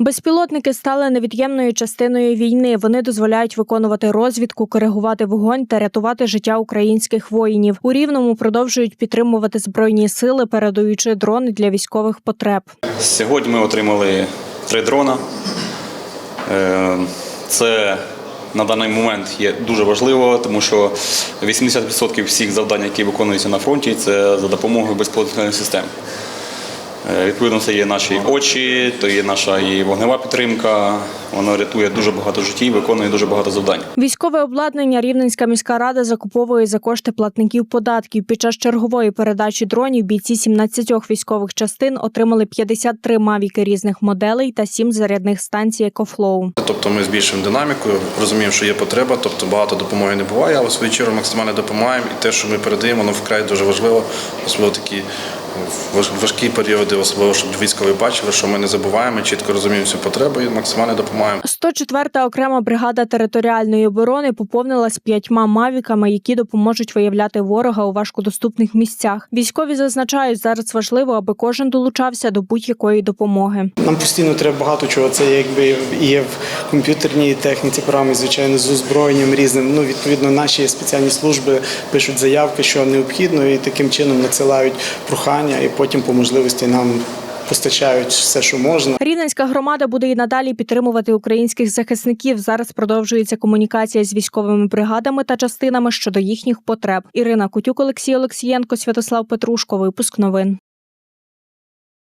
Безпілотники стали невід'ємною частиною війни. Вони дозволяють виконувати розвідку, коригувати вогонь та рятувати життя українських воїнів. У рівному продовжують підтримувати збройні сили, передаючи дрони для військових потреб. Сьогодні ми отримали три дрона. Е, Це на даний момент є дуже важливо, тому що 80% всіх завдань, які виконуються на фронті, це за допомогою безпілотних систем. Е, Відповідно, це є наші очі, то є наша і вогнева підтримка. Воно рятує дуже багато життів, виконує дуже багато завдань. Військове обладнання Рівненська міська рада закуповує за кошти платників податків. Під час чергової передачі дронів бійці 17 військових частин отримали 53 мавіки різних моделей та 7 зарядних станцій «Екофлоу». Тобто ми збільшуємо динаміку, розуміємо, що є потреба, тобто багато допомоги не буває, але в свою чергу максимально допомагаємо. І те, що ми передаємо, воно вкрай дуже важливо, особливо такі важкі періоди, особливо щоб військові бачили, що ми не забуваємо, чітко розуміємо всю потребу і максимально допомагаємо. 104-та окрема бригада територіальної оборони поповнилась п'ятьма мавіками, які допоможуть виявляти ворога у важкодоступних місцях. Військові зазначають, зараз важливо, аби кожен долучався до будь-якої допомоги. Нам постійно треба багато чого. Це якби і є в комп'ютерній техніці, програми, звичайно, з озброєнням різним. Ну, відповідно, наші спеціальні служби пишуть заявки, що необхідно, і таким чином надсилають прохання, і потім по можливості нам постачають все, що можна. Рівненська громада буде і надалі підтримувати українських захисників. Зараз продовжується комунікація з військовими бригадами та частинами щодо їхніх потреб. Ірина Кутюк, Олексій Олексієнко, Святослав Петрушко. Випуск новин.